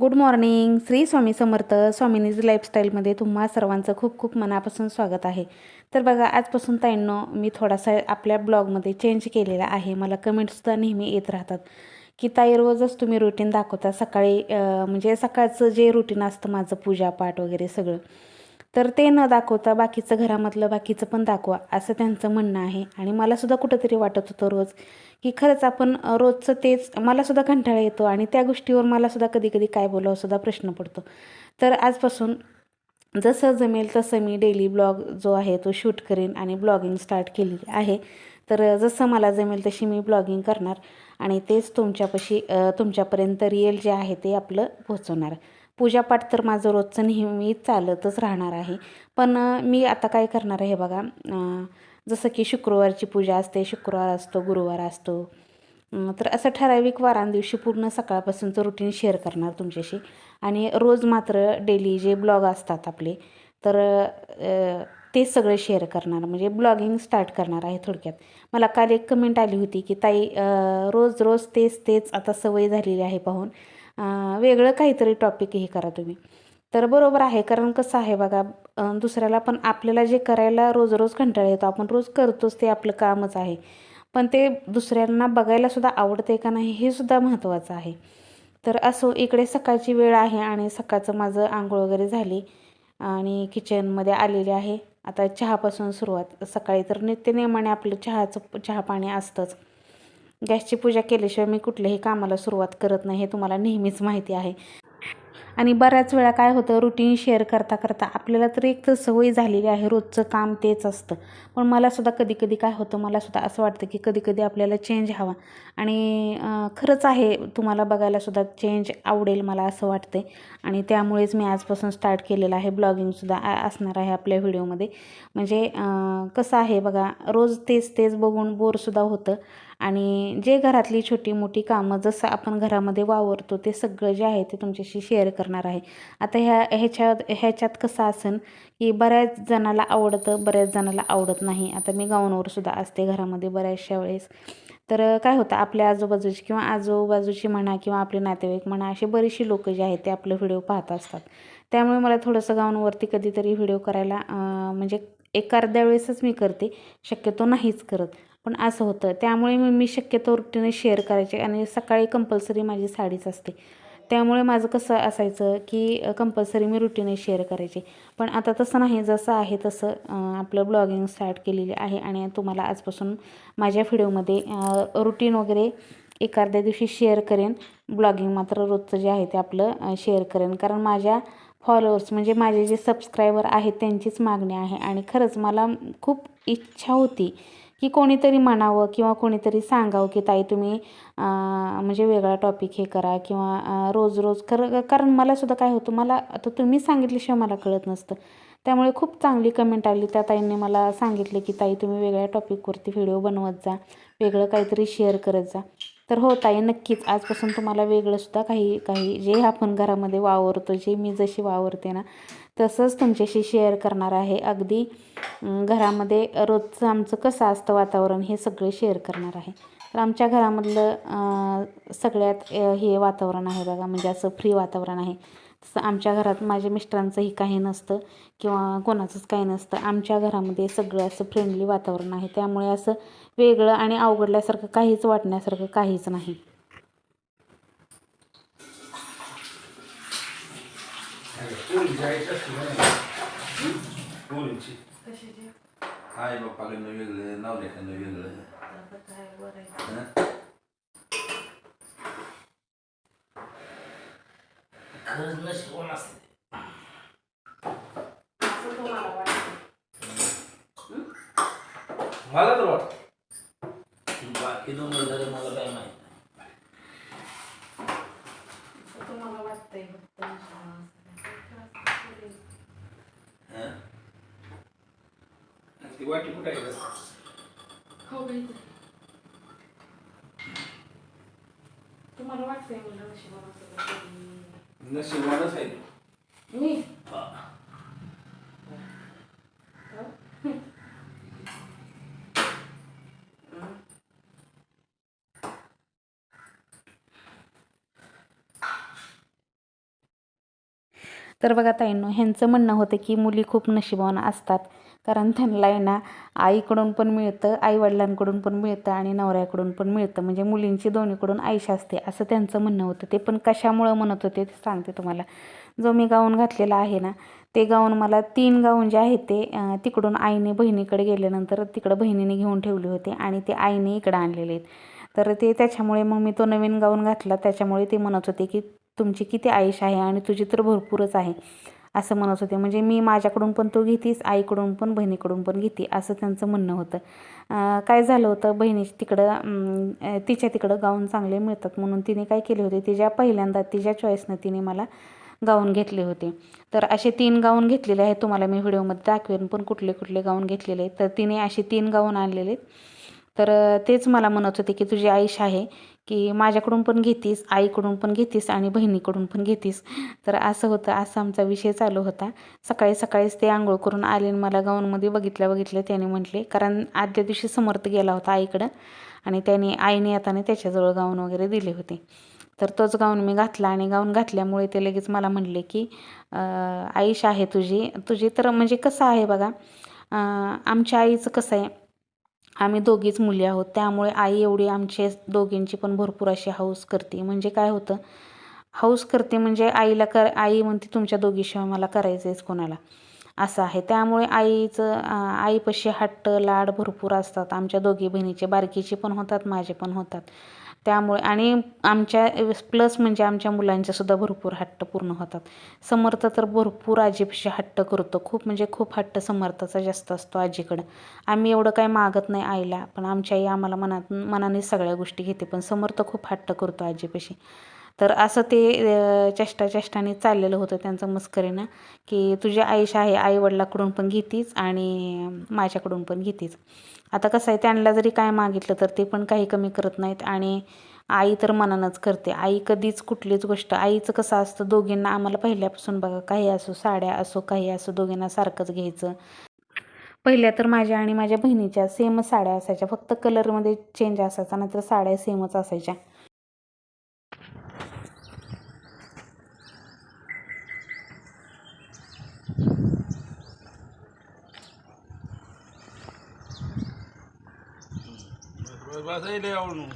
Good morning. Shri Swami Samarth स्वामिनीज लाईफस्टाईलमध्ये तुम्हा सर्वांचं खूप खूप मनापासून स्वागत आहे. तर बघा आजपासून ताईंनो मी थोडासा आपल्या ब्लॉगमध्ये चेंज केलेला आहे. मला कमेंट्ससुद्धा नेहमी येत राहतात. की ताई रोजच तुम्ही रुटीन दाखवता. सकाळी म्हणजे सकाळचं जे रुटीन असतं माझं पूजापाठ वगैरे सगळं. तर ते न दाखवता बाकीचं घरामधलं बाकीचं पण दाखवा असं त्यांचं म्हणणं आहे. आणि मलासुद्धा कुठंतरी वाटत होतं रोज की खरंच आपण रोजचं तेच मलासुद्धा कंटाळा येतो आणि त्या गोष्टीवर मलासुद्धा कधी कधी काय बोलावंसुद्धा प्रश्न पडतो. तर आजपासून जसं जमेल तसं मी डेली ब्लॉग जो आहे तो शूट करेन आणि ब्लॉगिंग स्टार्ट केलेली आहे. तर जसं मला जमेल तशी मी ब्लॉगिंग करणार आणि तेच तुमच्यापाशी तुमच्यापर्यंत रिअल जे आहे ते आपलं पोहोचवणार. पूजापाठ तर माझं रोजचं नेहमी चालतच राहणार आहे. पण मी आता काय करणार आहे बघा जसं की शुक्रवारची पूजा असते शुक्रवार असतो गुरुवार असतो. तर असं ठराविक वारांदिवशी पूर्ण सकाळपासूनचं रुटीन शेअर करणार तुमच्याशी. आणि रोज मात्र डेली जे ब्लॉग असतात आपले तर ते सगळे शेअर करणार. म्हणजे ब्लॉगिंग स्टार्ट करणार आहे थोडक्यात. मला काल एक कमेंट आली होती की ताई रोज रोज तेच तेच आता सवय झालेली आहे पाहून. वेगळं काहीतरी टॉपिक हे करा तुम्ही. तर बरोबर आहे कारण कसं आहे बघा दुसऱ्याला पण आपल्याला जे करायला रोज रोज कंटाळा येतो आपण रोज करतोच ते आपलं कामच आहे. पण ते दुसऱ्यांना बघायला सुद्धा आवडते का नाही हे सुद्धा महत्त्वाचं आहे. तर असो इकडे सकाळची वेळ आहे आणि सकाळचं माझं आंघोळ वगैरे झाली आणि किचनमध्ये आलेले आहे. आता चहापासून सुरुवात. सकाळी तर नित्यनेमाने आपलं चहाचं चहा पाणी असतंच. गॅसची पूजा केल्याशिवाय मी कुठल्याही कामाला सुरुवात करत नाही हे तुम्हाला नेहमीच माहिती आहे. आणि बऱ्याच वेळा काय होतं रुटीन शेअर करता करता आपल्याला तर एक तर सवय झालेली आहे रोजचं काम तेच असतं. पण मलासुद्धा कधी कधी काय होतं मलासुद्धा असं वाटतं की कधी कधी आपल्याला चेंज हवा. आणि खरंच आहे तुम्हाला बघायलासुद्धा चेंज आवडेल मला असं वाटते आणि त्यामुळेच मी आजपासून स्टार्ट केलेलं आहे ब्लॉगिंगसुद्धा असणार आहे आपल्या व्हिडिओमध्ये म्हणजे कसं आहे बघा रोज तेच तेच बघून बोरसुद्धा होतं. आणि जे घरातली छोटी मोठी कामं जसं आपण घरामध्ये वावरतो ते सगळं जे आहे ते तुमच्याशी शेअर करणार आहे. आता ह्या ह्याच्यात ह्याच्यात कसं असेल की बऱ्याच जणाला आवडतं बऱ्याच जणाला आवडत नाही. आता मी गाऊनवर सुद्धा असते घरामध्ये बऱ्याचशा वेळेस. तर काय होतं आपल्या आजूबाजूची किंवा आजूबाजूची म्हणा किंवा आपले नातेवाईक म्हणा असे बरीचशी लोकं जे आहेत ते आपले व्हिडिओ पाहत असतात. त्यामुळे मला थोडंसं गाऊनवरती कधीतरी व्हिडिओ करायला म्हणजे एक अर्ध्या वेळेसच मी करते. शक्यतो नाहीच करत. पण असं होतं. त्यामुळे मी मी शक्यतो रुटीने शेअर करायचे आणि सकाळी कंपल्सरी माझी साडीच असते. त्यामुळे माझं कसं असायचं की कंपल्सरी मी रुटीने शेअर करायचे. पण आता तसं नाही. जसं आहे तसं आपलं ब्लॉगिंग स्टार्ट केलेली आहे आणि तुम्हाला आजपासून माझ्या व्हिडिओमध्ये रुटीन वगैरे एखाद्या दिवशी शेअर करेन. ब्लॉगिंग मात्र रोजचं जे आहे ते आपलं शेअर करेन. कारण माझ्या फॉलोअर्स म्हणजे माझे जे सबस्क्रायबर आहेत त्यांचीच मागणी आहे. आणि खरंच मला खूप इच्छा होती की कोणीतरी म्हणावं किंवा कोणीतरी सांगावं की ताई तुम्ही म्हणजे वेगळा टॉपिक हे करा किंवा रोज रोज खरं कारण मला सुद्धा काय होतं मला आता तुम्ही सांगितल्याशिवाय मला कळत नसतं. त्यामुळे खूप चांगली कमेंट आली. त्या ताईंनी मला सांगितले की ताई तुम्ही वेगळ्या टॉपिकवरती व्हिडिओ बनवत जा. वेगळं काहीतरी शेअर करत जा. तर हो ताई नक्कीच. आजपासून तुम्हाला वेगळंसुद्धा काही काही जे आपण घरामध्ये वावरतो जे मी जशी वावरते ना तसंच तुमच्याशी शेअर करणार आहे. अगदी घरामध्ये रोजचं आमचं कसं असतं वातावरण हे सगळे शेअर करणार आहे. तर आमच्या घरामधलं सगळ्यात हे वातावरण आहे बघा म्हणजे असं फ्री वातावरण आहे. तसं आमच्या घरात माझ्या मिस्टरांचंही काही नसतं किंवा कोणाचंच काही नसतं. आमच्या घरामध्ये सगळं असं फ्रेंडली वातावरण आहे. त्यामुळे असं वेगळं आणि अवघडल्यासारखं काहीच वाटण्यासारखं काहीच नाही. पोरीची आहे? पोरीची आई बाप्पाकडनं वेगळं नवऱ्याकडनं वेगळं हं? खरंच नशीब असते मला तर वाटत बाकी दोन मला काय माहीत हं? ती वाटी कुठे आहे गं? तुम्हाला वाटतंय नशिबानच आहे. मी? हा. तर बघा ताईंनो ह्यांचं म्हणणं होतं की मुली खूप नशिबावान असतात. कारण त्यांना आहे ना आईकडून पण मिळतं आईवडिलांकडून पण मिळतं आणि नवऱ्याकडून पण मिळतं. म्हणजे मुलींची दोन्हीकडून आयुष्य असते असं त्यांचं म्हणणं होतं. ते पण कशामुळं म्हणत होते ते सांगते तुम्हाला. जो मी गाऊन घातलेला आहे ना ते गाऊन मला तीन गाऊन जे आहे ते तिकडून आईने बहिणीकडे गेल्यानंतर तिकडं बहिणीने घेऊन ठेवले होते आणि ते आईने इकडं आणलेले आहेत. तर ते त्याच्यामुळे मग मी तो नवीन गाऊन घातला. त्याच्यामुळे ते म्हणत होते की तुमची किती आयुष आहे आणि तुझी तर भरपूरच आहे. असं म्हणत होते. म्हणजे मी माझ्याकडून पण तो घेतीस आईकडून पण बहिणीकडून पण घेते असं त्यांचं म्हणणं होतं. काय झालं होतं बहिणी तिकडं तिच्या तिकडं गाऊन चांगले मिळतात म्हणून तिने काय केले होते तिच्या पहिल्यांदा तिच्या चॉईसनं तिने मला गाऊन घेतले होते. तर असे तीन गाऊन घेतलेले आहेत तुम्हाला मी व्हिडिओमध्ये दाखवेन पण कुठले कुठले गाऊन घेतलेले आहेत. तर तिने असे तीन गाऊन आणलेले आहेत. तर तेच मला म्हणत होते की तुझी आईश आहे की माझ्याकडून पण घेतीस आईकडून पण घेतीस आणि बहिणीकडून पण घेतीस. तर असं होतं असा आमचा विषय चालू होता. सकाळी सकाळीच ते आंघोळ करून आले आणि मला गाऊनमध्ये बघितल्या बघितल्या त्याने म्हटले कारण आदल्या दिवशी समर्थ गेला होता आईकडं आणि त्याने आईने येताना त्याच्याजवळ गाऊन वगैरे दिले होते. तर तोच गाऊन मी घातला आणि गाऊन घातल्यामुळे ते लगेच मला म्हणले की आईश आहे तुझी. तुझी तर म्हणजे कसं आहे बघा आमच्या आईचं कसं आहे? आम्ही दोघीच मुली आहोत. त्यामुळे आई एवढी आमचे दोघींची पण भरपूर अशी हौस करते. म्हणजे काय होतं हौस करते म्हणजे आईला कर आई म्हणते तुमच्या दोघीशिवाय मला करायचं कोणाला. असं आहे. त्यामुळे आईचं आईपाशी हट्ट लाड भरपूर असतात. आमच्या दोघी बहिणीचे बारकीचे पण होतात माझे पण होतात. त्यामुळे आणि आमच्या प्लस म्हणजे आमच्या मुलांच्यासुद्धा भरपूर हट्ट पूर्ण होतात. समर्थ तर भरपूर आजीपाशी हट्ट करतो. खूप म्हणजे खूप हट्ट समर्थाचा जास्त असतो आजीकडं. आम्ही एवढं काही मागत नाही आईला पण आमच्या आई आम्हाला मनात मनाने सगळ्या गोष्टी घेते पण समर्थ खूप हट्ट करतो आजीपाशी. तर असं ते चेष्टा चेष्टाने चाललेलं होतं त्यांचं मस्करीनं की तुझी आयुष आहे आईवडिलाकडून पण घेतीच आणि माझ्याकडून पण घेतीच. आता कसं आहे त्यांना जरी काय मागितलं तर ते पण काही कमी करत नाहीत आणि आई तर मनानंच करते. आई कधीच कुठलीच गोष्ट आईचं कसं असतं दोघींना आम्हाला पहिल्यापासून बघा काही असो साड्या असो काही असो दोघींना सारखंच घ्यायचं. पहिल्या तर माझ्या आणि माझ्या बहिणीच्या सेमच साड्या असायच्या फक्त कलरमध्ये चेंज असायचा नाहीतर साड्या सेमच असायच्या.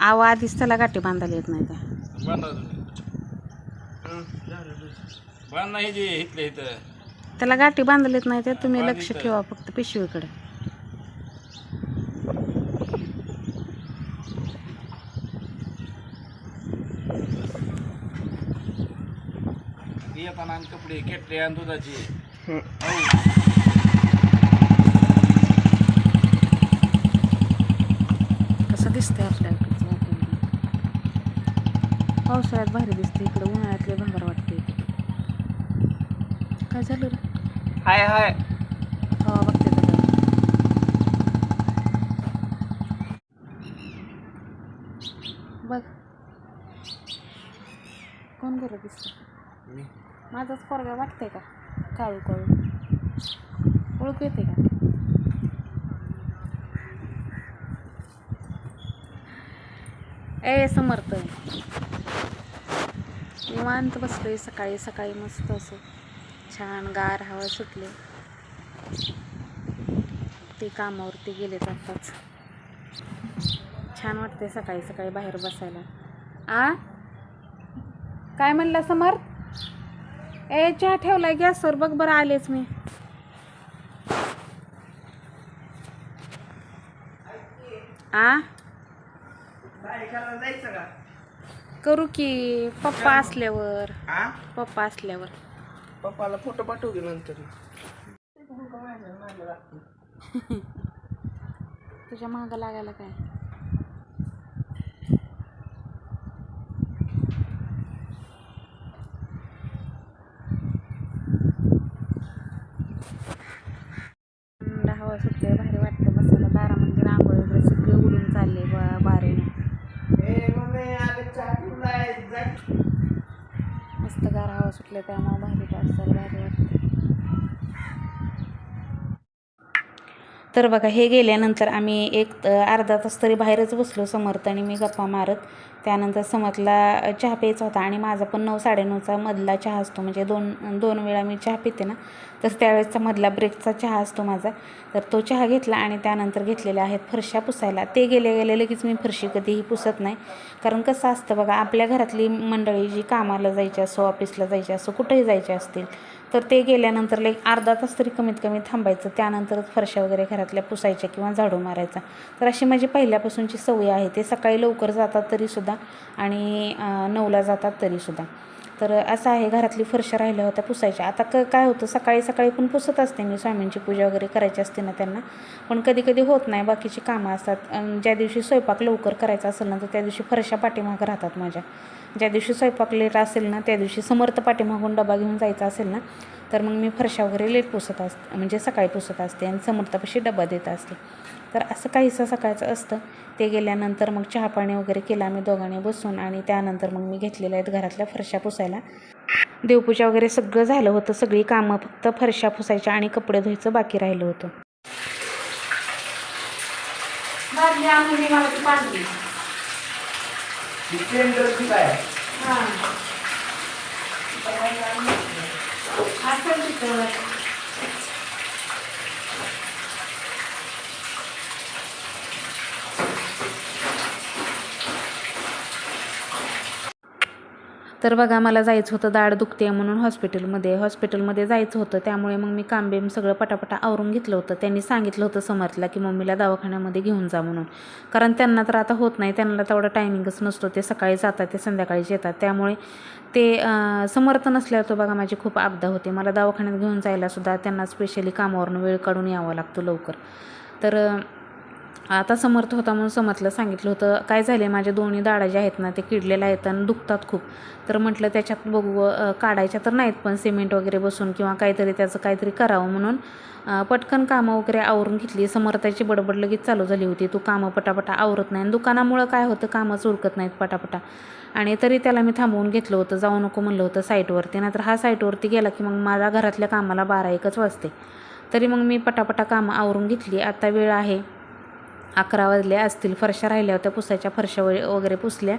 आव आधीच त्याला गाठी बांधायला येत नाही इथं. त्याला गाठी बांधले येत नाही त्या तुम्ही लक्ष ठेवा फक्त पिशवीकडे. येताना कपडे केटले आणि दुधाची. कसं दिसतंय आपल्या इकडचं वातावरण. पावसाळ्यात भारी दिसते इकडं उन्हाळ्यातले भांगार वाटते काय झालं रे? हाय हाय. हवा बघते तर जरा. बघ. कोण बरं दिसत माझाच पोरगा वाटतंय का? काळू काळू. ओळखू येते का? ए समर्थ. निवांत बसलोय सकाळी सकाळी मस्त असं. छान गार हवा सुटले. ते कामावरती गेले आत्ताच. छान वाटते सकाळी सकाळी बाहेर बसायला. आ? काय म्हणला समर्थ? ए चहा ठेवलाय गॅसवर बघ बरं आलेच मी. आ? करू की पप्पा असल्यावर. पप्पा असल्यावर. पप्पाला फोटो पाठवू दे नंतर? तुझ्या मागं लागायला काय? गार हवा भारी पार्सल भारी वाटते तर बघा हे गेल्यानंतर आम्ही एक अर्धा तास तरी बाहेरच बसलो समर्थ आणि मी गप्पा मारत. त्यानंतर समर्थला चहा प्यायचा होता आणि माझा पण नऊ साडेनऊचा मधला चहा असतो. म्हणजे दोन दोन वेळा मी चहा पिते ना तर त्यावेळेसचा मधला ब्रेकचा चहा असतो माझा. तर तो चहा घेतला आणि त्यानंतर घेतलेल्या आहेत फरशा पुसायला. ते गेले गेले लगेच मी फरशी कधीही पुसत नाही. कारण कसं असतं बघा आपल्या घरातली मंडळी जी कामाला जायची असो ऑफिसला जायची असो कुठेही जायचे असतील तर ते गेल्यानंतर लाईक अर्धा तास तरी कमीत कमी थांबायचं. त्यानंतरच फरशा वगैरे घरातल्या पुसायच्या किंवा झाडू मारायचा. तर अशी माझी पहिल्यापासूनची सवय आहे. ते सकाळी लवकर जातात तरीसुद्धा आणि नऊला जातात तरीसुद्धा तर असं आहे घरातली फरशा राहिल्या होत्या पुसायच्या. आता क काय होतं सकाळी सकाळी पण पुसत असते मी. स्वामींची पूजा वगैरे करायची असते ना त्यांना. पण कधी कधी होत नाही. बाकीची कामं असतात. ज्या दिवशी स्वयंपाक लवकर करायचा असेल ना तर त्या दिवशी फरशा पाठीमागं राहतात माझ्या. ज्या दिवशी स्वयंपाक लेट असेल ना त्या दिवशी समर्थ पाठीमागून डबा घेऊन जायचा असेल ना तर मग मी फरशा वगैरे लेट पुसत असते म्हणजे सकाळी पुसत असते आणि समर्थापाशी डबा देत असते. तर असं काहीसं सकाळचं असतं. ते गेल्यानंतर मग चहा पाणी वगैरे केलं आम्ही दोघांनी बसून आणि त्यानंतर मग मी घेतलेल्या आहेत घरातल्या फरशा पुसायला. देवपूजा वगैरे सगळं झालं होतं सगळी कामं फक्त फरशा पुसायच्या आणि कपडे धुवायचं बाकी राहिलं होतं. डिपेंडन्सी काय? हां. असं शिकवलं तर बघा मला जायचं होतं दाढ दुखते म्हणून हॉस्पिटलमध्ये. हॉस्पिटलमध्ये जायचं होतं त्यामुळे मग मी कामबेम सगळं पटापटा आवरून घेतलं होतं. त्यांनी सांगितलं होतं समर्थला की मम्मीला दवाखान्यामध्ये घेऊन जा म्हणून. कारण त्यांना तर आता होत नाही त्यांना तेवढा टायमिंगच नसतो. ते सकाळी जातात ते संध्याकाळीच येतात. त्यामुळे ते समर्थ नसल्यावर तो बघा माझी खूप आपदा होते. मला दवाखान्यात घेऊन जायला सुद्धा त्यांना स्पेशली कामावरून वेळ काढून यावं लागतो लवकर. तर आता समर्थ होता म्हणून समर्थला सांगितलं होतं काय झाले माझ्या दोन्ही दाडा ज्या आहेत ना ते किडलेल्या आहेत आणि दुखतात खूप. तर म्हटलं त्याच्यात बघू काढायच्या तर नाहीत पण सिमेंट वगैरे बसून किंवा काहीतरी त्याचं काहीतरी करावं म्हणून पटकन कामं वगैरे आवरून घेतली. समर्थाची बडबड लगेच चालू झाली होती. तू कामं पटापटा आवरत नाही आणि दुकानामुळं काय होतं? कामच उरकत नाहीत पटापटा. आणि तरी त्याला मी थांबवून घेतलं होतं. जाऊ नको म्हणलं होतं साईटवरती. नाहीतर हा साईटवरती गेला की मग माझ्या घरातल्या कामाला बारा एकच वाजते. तरी मग मी पटापटा कामं आवरून घेतली. आता वेळ आहे अकरा वाजल्या असतील. फरशा राहिल्या होत्या पुसायच्या. फरशा वगैरे वगैरे पुसल्या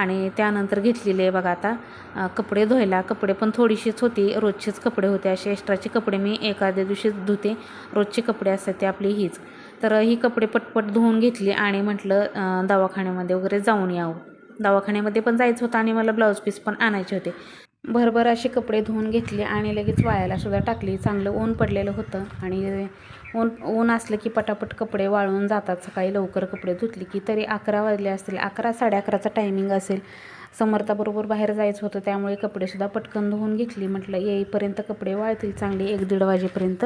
आणि त्यानंतर घेतलेले आहे बघा आता कपडे धुवायला. कपडे पण थोडीशीच होती. रोजचेच कपडे होते. असे एक्स्ट्राचे कपडे मी एखाद्या दिवशीच धुते. रोजचे कपडे असतात ते आपली हीच. तर ही कपडे पटपट धुवून घेतली आणि म्हटलं दवाखान्यामध्ये वगैरे जाऊन यावं. दवाखान्यामध्ये पण जायचं होतं आणि मला ब्लाऊज पीस पण आणायचे होते. भरभर असे कपडे धुवून घेतले आणि लगेच वाळायला सुद्धा टाकली. चांगलं ऊन पडलेलं होतं आणि ऊन ऊन असलं की पटापट कपडे वाळून जातात. सकाळी लवकर कपडे धुतले की तरी अकरा वाजले असतील. अकरा साडे अकराचा टायमिंग असेल समर्थाबरोबर बाहेर जायचं होतं त्यामुळे कपडेसुद्धा पटकन धुवून घेतली. म्हटलं येईपर्यंत कपडे वाळतील चांगली एक दीड वाजेपर्यंत.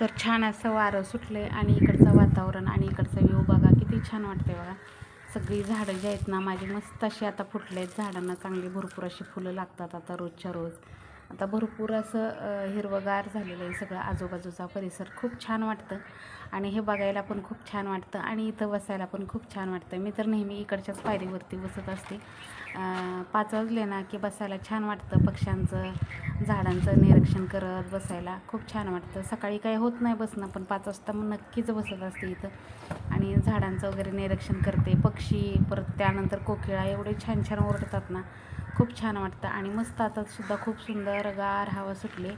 तर छान असं वारं सुटलं आणि इकडचं वातावरण आणि इकडचा व्यू बघा. किती छान वाटते बघा. सगळी झाडं जी आहेत ना माझी मस्त अशी आता फुटले आहेत झाडांना चांगली भरपूर अशी फुलं लागतात आता रोजच्या रोज. आता भरपूर असं हिरवंगार झालेलं आहे सगळं. आजूबाजूचा परिसर खूप छान वाटतं. आणि हे बघायला पण खूप छान वाटतं. आणि इथं बसायला पण खूप छान वाटतं. मी तर नेहमी इकडच्याच पायरीवरती बसत असते. पाच वाजले ना की बसायला छान वाटतं. पक्ष्यांचं झाडांचं निरीक्षण करत बसायला खूप छान वाटतं. सकाळी काही होत नाही बसणं पण पाच वाजता मग नक्कीच बसत असते इथं. आणि झाडांचं वगैरे निरीक्षण करते. पक्षी परत त्यानंतर कोकिळा एवढे छान छान ओरडतात ना. खूप छान वाटतं. आणि मस्त आता सुद्धा खूप सुंदर गार हवा सुटली.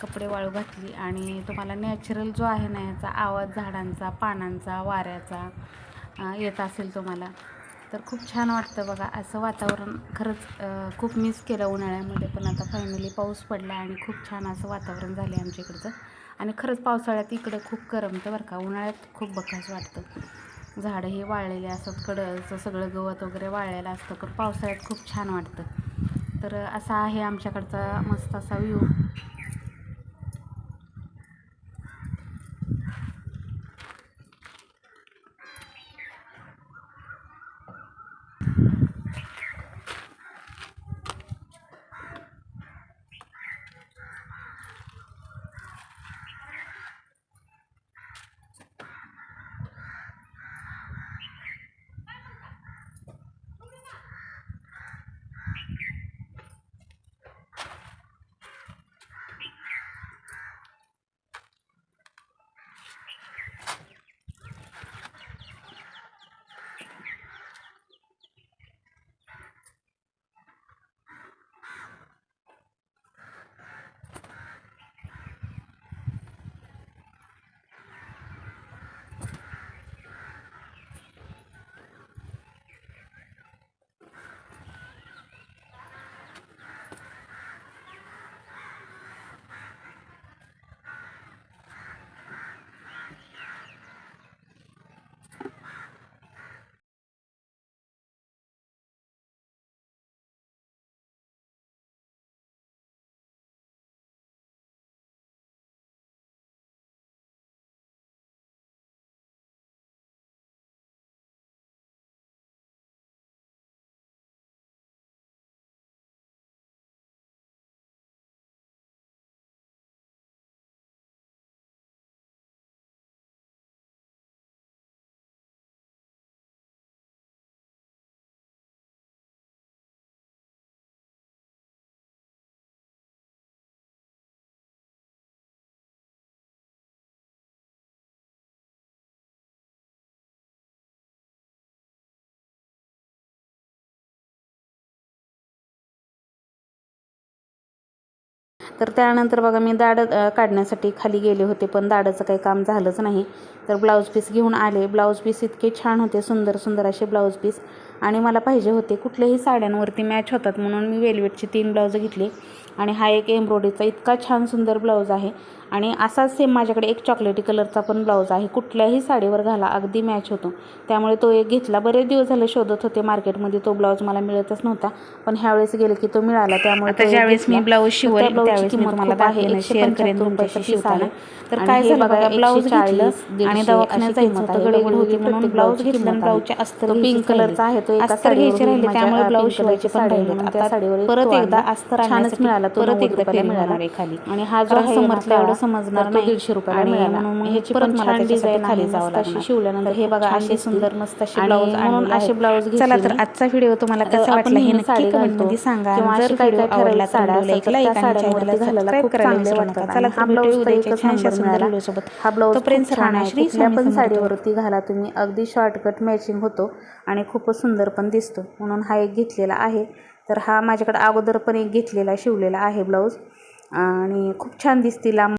कपडे वाळू घातली. आणि तुम्हाला नॅचरल जो आहे ना ह्याचा आवाज झाडांचा पानांचा वाऱ्याचा येत असेल तुम्हाला तर खूप छान वाटतं बघा. असं वातावरण खरंच खूप मिस केलं उन्हाळ्यामध्ये. पण आता फायनली पाऊस पडला आणि खूप छान असं वातावरण झालं आहे आमच्या इकडचं. आणि खरंच पावसाळ्यात इकडं खूप करमतं बरं का. उन्हाळ्यात खूप बकास वाटतं. झाडं हे वाळलेले असतात कडचं सगळं गवत वगैरे वाळलेलं असतं पण पावसाळ्यात खूप छान वाटतं. तर असा आहे आमच्याकडचा मस्त असा व्ह्यू तर त्यानंतर बघा मी दाड काढण्यासाठी खाली गेले होते पण दाडाचं काही काम झालंच नाही. तर ब्लाऊज पीस घेऊन आले. ब्लाऊज पीस इतके छान होते सुंदर सुंदर असे ब्लाऊज पीस. आणि मला पाहिजे होते कुठल्याही साड्यांवरती मॅच होतात म्हणून मी वेलवेटचे तीन ब्लाऊज घेतले. आणि हा एक एम्ब्रॉयडरीचा इतका छान सुंदर ब्लाऊज आहे. आणि असाच सेम माझ्याकडे एक चॉकलेटी कलरचा पण ब्लाऊज आहे कुठल्याही साडीवर घाला अगदी मॅच होतो त्यामुळे तो एक घेतला बरेच दिवस झाले शोधत होते मार्केटमध्ये तो ब्लाऊज मला मिळतच नव्हता पण ह्यावेळेस गेले की तो मिळाला त्यामुळे ज्यावेळेस मी. ब्लाऊज शिवेल, त्यावेळेस मी किंमत तुम्हाला. दाखवेन, शेअर करेन रुपयाचा. तर काय झालं बघा, ब्लाऊज 140, घेतलं 150 आणि दवाखान्यात जायचं होतं. गडबड होती म्हणून ब्लाऊज घेतला आणि. ब्लाऊजच्या अस्तर पिंक कलरचा आहे तो एका साडीवर. राहिले, त्यामुळे ब्लाऊज शिवायचे पण त्या आता साडीवर परत एकदा. अस्तर छानच मिळाला तो परत 90 एकदा मिळाला खाली. आणि हा जो एवढं समजणार नाही 150 रुपयाला आणि मिळाला. म्हणून मग ह्याची परत पण मला छान त्याच्यासाठी डिझाईन खाली आहे, जावं मस्त लागणार अशी शिवल्यानंतर तर हे बघा असे. सुंदर मस्त असे ब्लाऊज असे चला. तर आजचा व्हिडिओ तुम्हाला कसा वाटला हे नक्की कमेंटमध्ये. सांगा जर काही ठरवलं आवडला तर आणि करायला विसरू नका. चला हा तर ब्लाऊज उद्याच्या छानशा सुंदर व्हिडिओसोबत. हा ब्लाऊज श्री पण. साडीवरती घाला तुम्ही अगदी शॉर्टकट मॅचिंग होतो आणि खूपच सुंदर पण दिसतो म्हणून हा एक घेतलेला आहे तर हा माझ्याकडे अगोदर पण एक घेतलेला शिवलेला आहे ब्लाऊज आणि खूप छान दिसते लांब